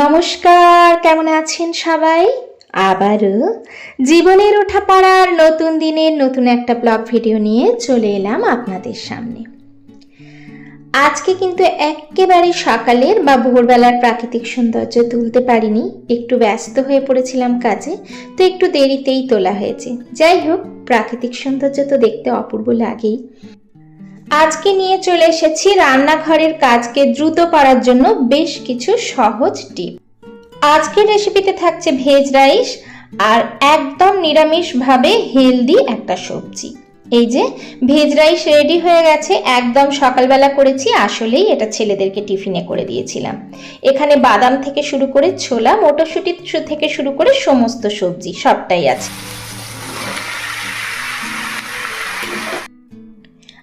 নমস্কার, কেমন আছেন সবাই? আবারও জীবনের ওঠা পড়ার নতুন দিনের নতুন একটা ব্লগ ভিডিও নিয়ে চলে এলাম আপনাদের সামনে। আজকে কিন্তু একেবারে সকালের বা ভোরবেলার প্রাকৃতিক সৌন্দর্য তুলতে পারিনি, একটু ব্যস্ত হয়ে পড়েছিলাম কাজে, তো একটু দেরিতেই তোলা হয়েছে। যাই হোক, প্রাকৃতিক সৌন্দর্য তো দেখতে অপূর্ব লাগেই। আজকে নিয়ে চলে এসেছি রান্নাঘরের কাজকে দ্রুত করার জন্য বেশ কিছু সহজ টিপ। আজকের রেসিপিতে থাকছে ভেজ রাইস আর একদম নিরামিষভাবে হেলদি একটা সবজি। এই যে, ভেজ রাইস রেডি হয়ে গেছে, একদম সকালবেলা করেছি, আসলেই এটা ছেলেদেরকে টিফিনে করে দিয়েছিলাম। এখানে বাদাম থেকে শুরু করে ছোলা, মটরশুঁটি থেকে শুরু করে সমস্ত সবজি, সবটাই আছে।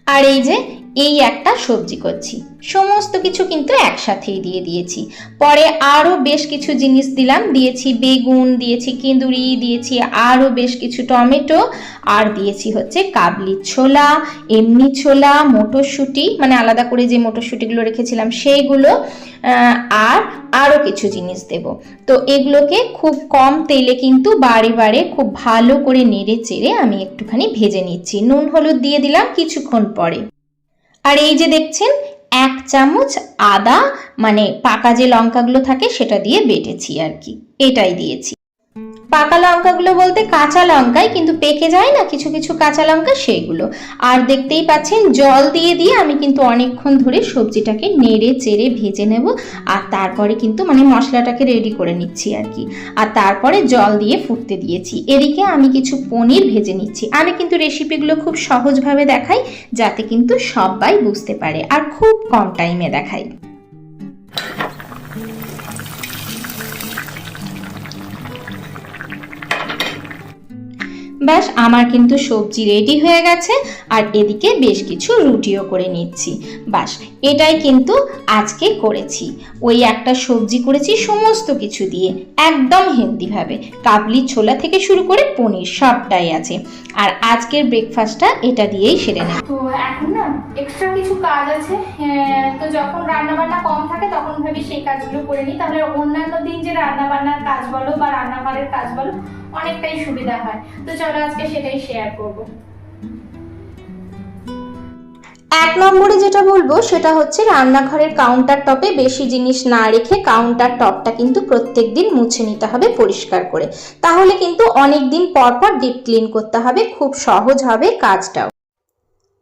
আর এই যে এই একটা সবজি করছি। সমস্ত কিছু কিন্তু একসাথেই দিয়ে দিয়েছি। পরে আরও বেশ কিছু জিনিস দিলাম। দিয়েছি বেগুন, দিয়েছি কেঁদুরি দিয়েছি আরও বেশ কিছু টমেটো আর দিয়েছি হচ্ছে কাবলি ছোলা, এমনি ছোলা, মটরশুঁটি মানে আলাদা করে যে মটরশুঁটিগুলো রেখেছিলাম সেইগুলো আর আরও কিছু জিনিস দেব। তো এগুলোকে খুব কম তেলে কিন্তু বারে বারে খুব ভালো করে নেড়ে চেড়ে আমি একটুখানি ভেজে নিচ্ছি। নুন, হলুদ দিয়ে দিলাম কিছুক্ষণ পরে। আর এই যে দেখছেন, এক চামচ আদা মানে পাকা যে লঙ্কাগুলো থাকে সেটা দিয়ে বেটেছি আর কি। এটাই দিয়েছি। পাকা লঙ্কাগুলো বলতে কাঁচা লঙ্কাই, কিন্তু পেকে যায় না, কিছু কিছু কাঁচা লঙ্কা সেইগুলো। আর দেখতেই পাচ্ছেন, জল দিয়ে দিয়ে আমি কিন্তু অনেকক্ষণ ধরে সবজিটাকে নেড়ে, চেড়ে ভেজে নেব, আর তারপরে কিন্তু মানে মশলাটাকে রেডি করে নিচ্ছি আর কি। আর তারপরে জল দিয়ে ফুটতে দিয়েছি। এদিকে আমি কিছু পনির ভেজে নিচ্ছি। আমি কিন্তু রেসিপিগুলো খুব সহজভাবে দেখাই, যাতে কিন্তু সবাই বুঝতে পারে, আর খুব কম টাইমে দেখাই। ব্যাস আমার কিন্তু সবজি রেডি হয়ে গেছে। আর এদিকে বেশ কিছু রুটিও করে নিচ্ছি। বাস এটাই কিন্তু আজকে করেছি। ওই একটা সবজি করেছি সমস্ত কিছু দিয়ে একদম হেলদিভাবে। কাবলি ছোলা থেকে শুরু করে পনির সবটাই আছে। আর আজকের ব্রেকফাস্টটা এটা দিয়েই সেরে নেব। তো এখন না এক্সট্রা কিছু কাজ আছে। হ্যাঁ, তো যখন রান্না বান্না কম থাকে তখন ভাবি সেই কাজগুলো করে নিই। তাহলে অন্যান্য দিন যে রান্না বান্নার কাজ বলো বা রান্নাঘরের কাজ বলো অনেকটাই সুবিধা হয়। তো চলো আজকে সেটাই শেয়ার করব। এক নম্বরে যেটা বলব, সেটা হচ্ছে রান্নাঘরের কাউন্টার টপে বেশি জিনিস না রেখে কাউন্টার টপটা কিন্তু প্রত্যেক দিন মুছে নিতে হবে পরিষ্কার করে। তাহলে কিন্তু অনেক দিন পর পর ডিপ ক্লিন করতে হবে, খুব সহজ হবে কাজটাও।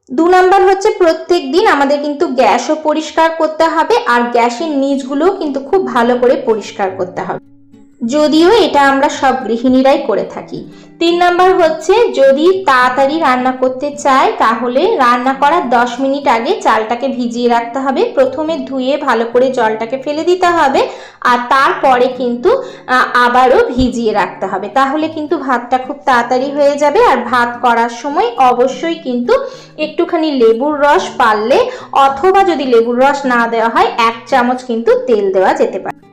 দু নম্বর হচ্ছে প্রত্যেক দিন আমাদের কিন্তু গ্যাসও পরিষ্কার করতে হবে, আর গ্যাসের নিচগুলোও কিন্তু খুব ভালো করে পরিষ্কার করতে হবে। যদিও এটা আমরা সব গৃহিণীরাই করে থাকি। তিন নাম্বার হচ্ছে, যদি তাড়াতাড়ি রান্না করতে চাই তাহলে রান্না করার দশ মিনিট আগে চালটাকে ভিজিয়ে রাখতে হবে। প্রথমে ধুয়ে ভালো করে জলটাকে ফেলে দিতে হবে আর তারপরে কিন্তু আবারও ভিজিয়ে রাখতে হবে। তাহলে কিন্তু ভাতটা খুব তাড়াতাড়ি হয়ে যাবে আর ভাত করার সময় অবশ্যই কিন্তু একটুখানি লেবুর রস পারলে অথবা যদি লেবুর রস না দেওয়া হয়, এক চামচ কিন্তু তেল দেওয়া যেতে পারে।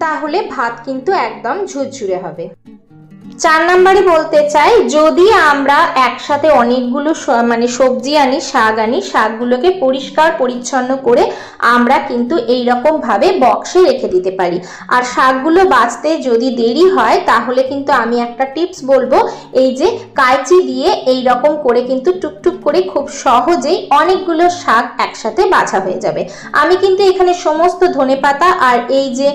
তাহলে ভাত কিন্তু একদম ঝুরঝুরে হবে। চার নাম্বারে বলতে চাই, যদি আমরা একসাথে অনেকগুলো মানে সবজি আনি, শাক আনি, শাকগুলোকে পরিষ্কার পরিচ্ছন্ন করে আমরা কিন্তু এই ভাবে বক্সে রেখে দিতে পারি। আর শাকগুলো বাঁচতে যদি দেরি হয়, তাহলে কিন্তু আমি একটা টিপস বলব, এই যে কাঁচি দিয়ে এই রকম করে কিন্তু টুকটুক করে খুব সহজেই অনেকগুলো শাক একসাথে বাছা হয়ে যাবে। আমি কিন্তু এখানে সমস্ত ধনেপাতা আর এই যে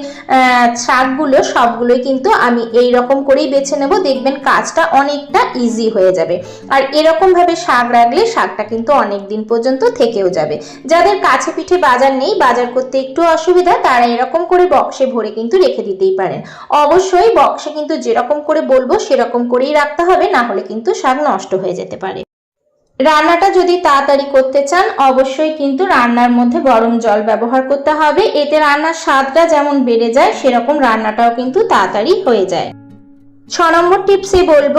শাকগুলো সবগুলোই কিন্তু আমি এই রকম করেই বেছে নেব, দেখবেন কাজটা অনেকটা ইজি হয়ে যাবে। আর এরকম ভাবে শাক রাখলে শাকটা কিন্তু অনেক দিন পর্যন্ত থেকেও যাবে। যাদের কাছে পিঠে বাজার নেই, বাজার করতে একটু অসুবিধা, তারা এরকম করে বক্সে ভরে কিন্তু রেখে দিতেই পারেন। অবশ্যই বক্সে কিন্তু যেরকম করে বলব, সেরকম করেই রাখতে হবে, না হলে কিন্তু শাক নষ্ট হয়ে যেতে পারে। রান্নাটা যদি তাড়াতাড়ি করতে চান, অবশ্যই কিন্তু রান্নার মধ্যে গরম জল ব্যবহার করতে হবে। এতে রান্নার স্বাদটা যেমন বেড়ে যায়, সেরকম রান্নাটাও কিন্তু তাড়াতাড়ি হয়ে যায়। ছ নম্বর টিপসে বলব,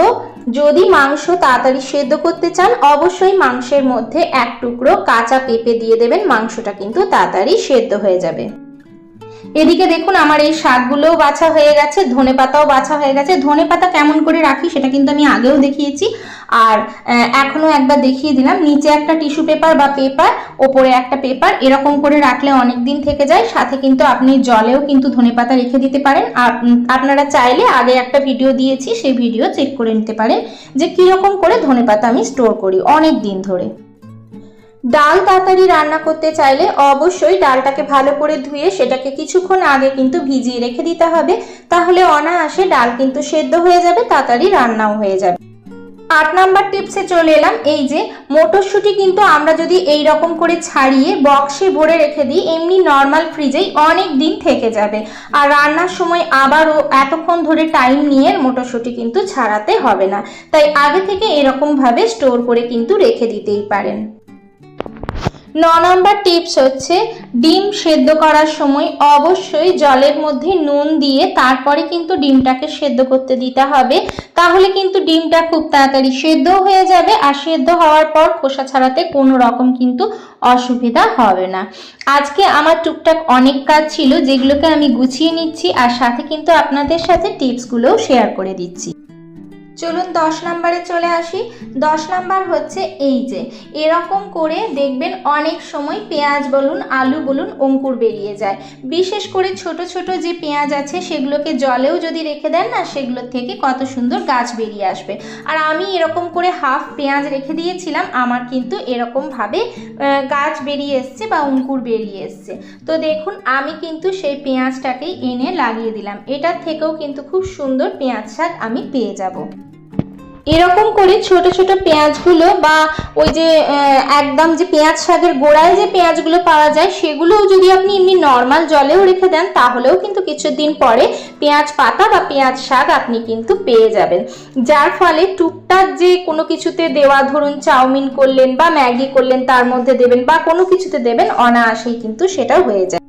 যদি মাংস তাড়াতাড়ি সেদ্ধ করতে চান, অবশ্যই মাংসের মধ্যে এক টুকরো কাঁচা পেঁপে দিয়ে দেবেন, মাংসটা কিন্তু তাড়াতাড়ি সেদ্ধ হয়ে যাবে। এদিকে দেখুন আমার এই শাকগুলোও বাছা হয়ে গেছে ধনে পাতাও বাছা হয়ে গেছে। ধনে পাতা কেমন করে রাখি সেটা কিন্তু আমি আগেও দেখিয়েছি। আর আহ, এখনও একবার দেখিয়ে দিলাম নিচে একটা টিস্যু পেপার বা পেপার ওপরে একটা পেপার এরকম করে রাখলে অনেক দিন থেকে যায়। সাথে কিন্তু আপনি জলেও কিন্তু ধনে পাতা রেখে দিতে পারেন। আপ- আপনারা চাইলে আগে একটা ভিডিও দিয়েছি সেই ভিডিও চেক করে নিতে পারেন যে কীরকম করে ধনে পাতা আমি স্টোর করি অনেক দিন ধরে। ডাল তাড়াতাড়ি রান্না করতে চাইলে অবশ্যই ডালটাকে ভালো করে ধুয়ে সেটাকে কিছুক্ষণ আগে কিন্তু ভিজিয়ে রেখে দিতে হবে। তাহলে অনায়াসে ডাল কিন্তু সেদ্ধ হয়ে যাবে, তাড়াতাড়ি রান্নাও হয়ে যাবে। আট নাম্বার টিপসে চলে এলাম, এই যে মটরশুঁটি কিন্তু আমরা যদি এই রকম করে ছাড়িয়ে বক্সে ভরে রেখে দিই, এমনি নর্মাল ফ্রিজেই অনেক দিন থেকে যাবে। আর রান্নার সময় আবারও এতক্ষণ ধরে টাইম নিয়ে মটরশুঁটি কিন্তু ছাড়াতে হবে না। তাই আগে থেকে এরকমভাবে স্টোর করে কিন্তু রেখে দিতেই পারেন। ন নম্বর টিপস হচ্ছে, ডিম সেদ্ধ করার সময় অবশ্যই জলের মধ্যে নুন দিয়ে তারপরে কিন্তু ডিমটাকে সেদ্ধ করতে দিতে হবে। তাহলে কিন্তু ডিমটা খুব তাড়াতাড়ি সেদ্ধ হয়ে যাবে আর সেদ্ধ হওয়ার পর খোসা ছাড়াতে কোনো রকম কিন্তু অসুবিধা হবে না। আজকে আমার টুকটাক অনেক কাজ ছিল যেগুলোকে আমি গুছিয়ে নিচ্ছি আর সাথে কিন্তু আপনাদের সাথে টিপসগুলোও শেয়ার করে দিচ্ছি। চলুন দশ নাম্বারে চলে আসি। দশ নাম্বার হচ্ছে এই যে, এরকম করে দেখবেন অনেক সময় পেঁয়াজ বলুন, আলু বলুন, অঙ্কুর বেরিয়ে যায়। বিশেষ করে ছোট ছোট যে পেঁয়াজ আছে, সেগুলোকে জলেও যদি রেখে দেন না সেগুলোর থেকে কত সুন্দর গাছ বেরিয়ে আসবে। আর আমি এরকম করে হাফ পেঁয়াজ রেখে দিয়েছিলাম, আমার কিন্তু এরকমভাবে গাছ বেরিয়ে এসছে বা অঙ্কুর বেরিয়ে এসছে। তো দেখুন, আমি কিন্তু সেই পেঁয়াজটাকেই এনে লাগিয়ে দিলাম। এটার থেকেও কিন্তু খুব সুন্দর পেঁয়াজ শাক আমি পেয়ে যাব। এরকম করে ছোট ছোট পেঁয়াজগুলো বা ওই যে একদম যে পেঁয়াজ শাকের গোড়ায় যে পেঁয়াজগুলো পাওয়া যায়, সেগুলোও যদি আপনি এমনি নর্মাল জলেও রেখে দেন, তাহলেও কিন্তু কিছুদিন পরে পেঁয়াজ পাতা বা পেঁয়াজ শাক আপনি কিন্তু পেয়ে যাবেন। যার ফলে টুকটাক যে কোনো কিছুতে দেওয়া, ধরুন চাউমিন করলেন বা ম্যাগি করলেন, তার মধ্যে দেবেন বা কোনো কিছুতে দেবেন, অনায়াসেই কিন্তু সেটা হয়ে যায়।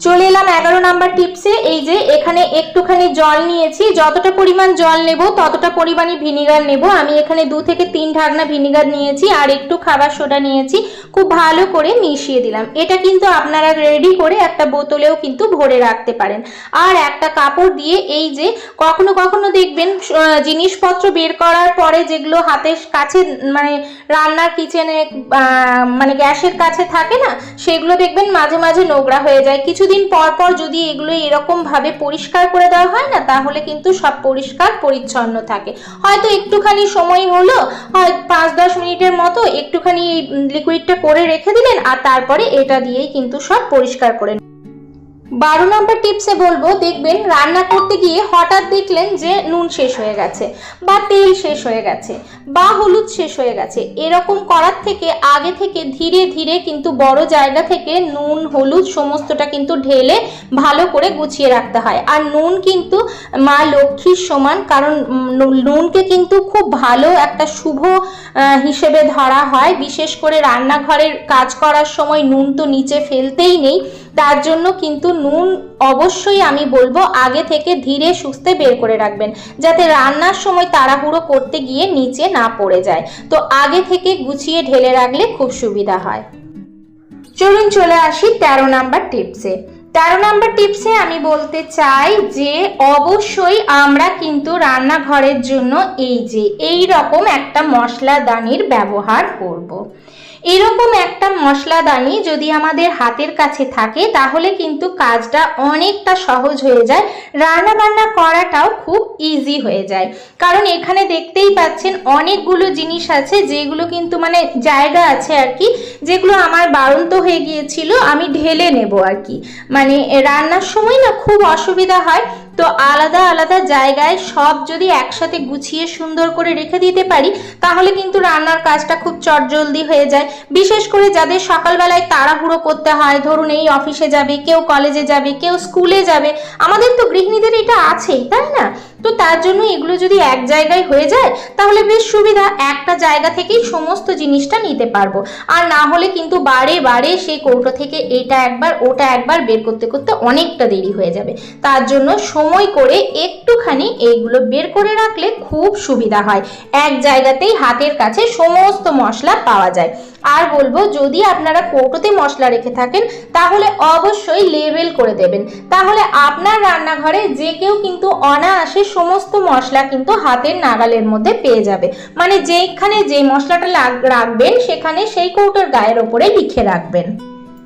চলে এলাম এগারো নাম্বার টিপসে, এই যে এখানে একটুখানি জল নিয়েছি। যতটা পরিমাণ জল নেব, ততটা পরিমাণে ভিনিগার নেব। আমি এখানে দু থেকে তিন ঢাকনা ভিনিগার নিয়েছি আর একটু খাবার সোডা নিয়েছি। খুব ভালো করে মিশিয়ে দিলাম। এটা কিন্তু আপনারা রেডি করে একটা বোতলেও কিন্তু ভরে রাখতে পারেন। আর একটা কাপড় দিয়ে এই যে কখনো কখনো দেখবেন জিনিসপত্র বের করার পরে যেগুলো হাতের কাছে মানে রান্নার কিচেনে মানে গ্যাসের কাছে থাকে না, সেগুলো দেখবেন মাঝে মাঝে নোংরা হয়ে যায়। কিছুদিন পর পর যদি এগুলো এরকম ভাবে পরিষ্কার করে দেওয়া হয় না, তাহলে কিন্তু সব পরিষ্কার, পরিচ্ছন্ন থাকে। হয়তো একটুখানি সময় হলো, হয় পাঁচ দশ মিনিটের মতো একটুখানি লিকুইডটা করে রেখে দিলেন আর তারপরে এটা দিয়েই কিন্তু সব পরিষ্কার করে বারো নম্বর টিপসে বলব, দেখবেন রান্না করতে গিয়ে হঠাৎ দেখলেন যে নুন শেষ হয়ে গেছে বা তেল শেষ হয়ে গেছে বা হলুদ শেষ হয়ে গেছে। এরকম করার থেকে, আগে থেকে ধীরে ধীরে কিন্তু বড় জায়গা থেকে নুন, হলুদ সমস্তটা কিন্তু ঢেলে ভালো করে গুছিয়ে রাখতে হয়। আর নুন কিন্তু মা লক্ষ্মীর সমান, কারণ নুনকে কিন্তু খুব ভালো একটা শুভ হিসেবে ধরা হয়। বিশেষ করে রান্নাঘরের কাজ করার সময় নুন তো নিচে ফেলতেই নেই। তার জন্য কিন্তু নুন অবশ্যই আমি বলব আগে থেকে ধীরে সুস্থে বের করে রাখবেন, যাতে রান্নার সময় তাড়াহুড়ো করতে গিয়ে নিচে না পড়ে যায়। তো আগে থেকে গুছিয়ে ঢেলে রাখলে খুব সুবিধা হয়। চলুন চলে আসি তেরো নাম্বার টিপসে। তেরো নাম্বার টিপসে আমি বলতে চাই যে, অবশ্যই আমরা কিন্তু রান্নাঘরের জন্য এই যে এই রকম একটা মশলাদানির ব্যবহার করব। এরকম একটা মশলাদানি যদি আমাদের হাতের কাছে থাকে, তাহলে কিন্তু কাজটা অনেকটা সহজ হয়ে যায়। রান্না বান্না করাটাও খুব ইজি হয়ে যায়। কারণ এখানে দেখতেই পাচ্ছেন অনেকগুলো জিনিস আছে, যেগুলো কিন্তু মানে জায়গা আছে আর কি, যেগুলো আমার বাড়ন্ত হয়ে গিয়েছিল, আমি ঢেলে নেব আর কি। মানে রান্নার সময় না খুব অসুবিধা হয় তো আলাদা আলাদা জায়গায় সব যদি একসাথে গুছিয়ে সুন্দর করে রেখে দিতে পারি, তাহলে কিন্তু রান্নার কাজটা খুব চটজলদি হয়ে যায়। বিশেষ করে যাদের সকালবেলায় তাড়াহুড়ো করতে হয়, ধরুন এই অফিসে যাবে, কেউ কলেজে যাবে, কেউ স্কুলে যাবে, আমাদের তো গৃহিণীদের এটা আছেই, তাই না? তো তার জন্য এগুলো যদি এক জায়গায় হয়ে যায়, তাহলে বেশ সুবিধা, একটা জায়গা থেকেই সমস্ত জিনিসটা নিতে পারব। আর না হলে কিন্তু বারে বারে সেই কৌটো থেকে এটা একবার, ওটা একবার বের করতে করতে অনেকটা দেরি হয়ে যাবে। তার জন্য সময় করে একটুখানি এইগুলো বের করে রাখলে খুব সুবিধা হয়। এক জায়গাতেই হাতের কাছে সমস্ত মশলা পাওয়া যায়। আর বলব, যদি আপনারা কৌটোতে মশলা রেখে থাকেন, তাহলে অবশ্যই লেবেল করে দেবেন। তাহলে আপনার রান্নাঘরে যে কেউ কিন্তু অনায়াসে সমস্ত মশলা কিন্তু হাতের নাগালের মধ্যে পেয়ে যাবে। মানে যেখানে যে মশলাটা রাখবেন, সেখানে সেই কৌটোর গায়ের ওপরে লিখে রাখবেন।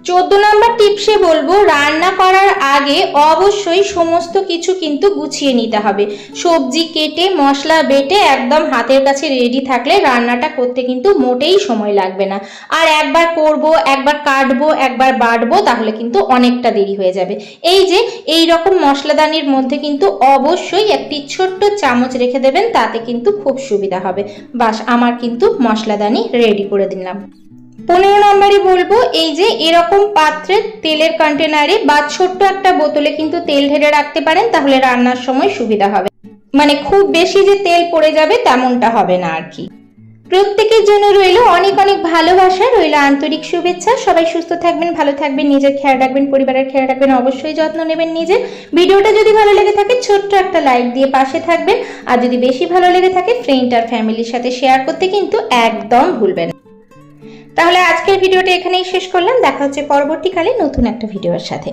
চোদ্দ নম্বর টিপসে বলব, রান্না করার আগে অবশ্যই সমস্ত কিছু কিন্তু গুছিয়ে নিতে হবে। সবজি কেটে, মশলা বেটে একদম হাতের কাছে রেডি থাকলে রান্নাটা করতে কিন্তু মোটেই সময় লাগবে না। আর একবার করব, একবার কাটবো, একবার বাটবো, তাহলে কিন্তু অনেকটা দেরি হয়ে যাবে। এই যে, এই রকম মশলাদানির মধ্যে কিন্তু অবশ্যই একটি ছোট্ট চামচ রেখে দেবেন, তাতে কিন্তু খুব সুবিধা হবে। বাস, আমার কিন্তু মশলাদানি রেডি করে দিলাম। পনেরো নম্বরে বলব, এই যে এরকম পাত্রে তেলের কন্টেনারে বা ছোট্ট একটা বোতলে কিন্তু তেল ঢেলে রাখতে পারেন, তাহলে রান্নার সময় সুবিধা হবে। মানে খুব বেশি যে তেল পড়ে যাবে তেমনটা হবে না আর কি। প্রত্যেকের জন্য রইল অনেক অনেক ভালোবাসা, রইল আন্তরিক শুভেচ্ছা। সবাই সুস্থ থাকবেন, ভালো থাকবেন, নিজের খেয়াল রাখবেন, পরিবারের খেয়াল রাখবেন, অবশ্যই যত্ন নেবেন নিজের ভিডিওটা যদি ভালো লেগে থাকে, ছোট্ট একটা লাইক দিয়ে পাশে থাকবেন। আর যদি বেশি ভালো লেগে থাকে ফ্রেন্ড আর ফ্যামিলির সাথে শেয়ার করতে কিন্তু একদম ভুলবেন। তাহলে আজকের ভিডিওটি এখানেই শেষ করলাম। দেখা হচ্ছে পরবর্তীকালে নতুন একটা ভিডিওর সাথে।